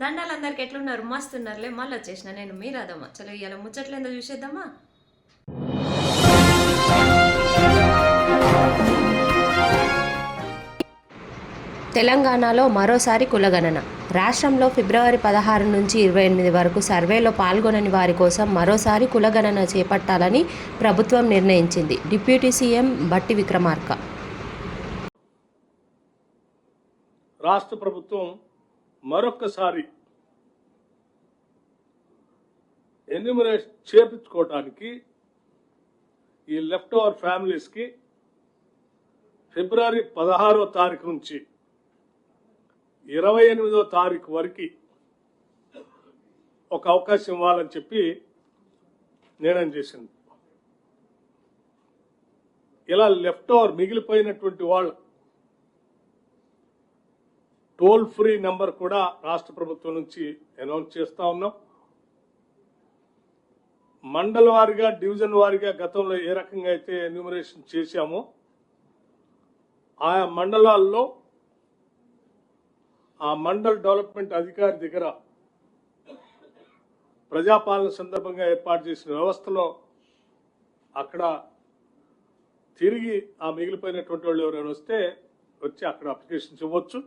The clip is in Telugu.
దండాలు అందరికి ఎట్లున్నారు? మస్తు ఉన్నారులే మళ్ళీ వచ్చేసిన నేను. మీ రాదమ్మా. చలో ఇవాళ ముచ్చట్లేందో చూసేద్దామా? తెలంగాణలో మరోసారి కులగణన. రాష్ట్రంలో ఫిబ్రవరి పదహారు నుంచి ఇరవై ఎనిమిది వరకు సర్వేలో పాల్గొనని వారి కోసం మరోసారి కులగణన చేపట్టాలని ప్రభుత్వం నిర్ణయించింది. డిప్యూటీ సీఎం బట్టి విక్రమార్క. రాష్ట్ర ప్రభుత్వం మరొక్కసారి ఎన్యూమరేషన్ చేపించుకోవటానికి ఈ లెఫ్ట్ ఓవర్ ఫ్యామిలీస్కి ఫిబ్రవరి పదహారో తారీఖు నుంచి ఇరవై ఎనిమిదో తారీఖు వరకు ఒక అవకాశం ఇవ్వాలని చెప్పి నిర్ణయం చేసింది. ఇలా లెఫ్ట్ ఓవర్ మిగిలిపోయినటువంటి వాళ్ళు టోల్ ఫ్రీ నెంబర్ కూడా రాష్ట్ర ప్రభుత్వం నుంచి అనౌన్స్ చేస్తా ఉన్నాం. మండల వారిగా డివిజన్ వారిగా గతంలో ఏ రకంగా అయితే ఎన్యూమరేషన్ చేశామో ఆయా మండలాల్లో ఆ మండల్ డెవలప్మెంట్ అధికారి దగ్గర ప్రజాపాలన సందర్భంగా ఏర్పాటు చేసిన వ్యవస్థలో అక్కడ తిరిగి ఆ మిగిలిపోయినటువంటి వాళ్ళు ఎవరైనా వస్తే వచ్చి అక్కడ అప్లికేషన్స్ ఇవ్వచ్చు.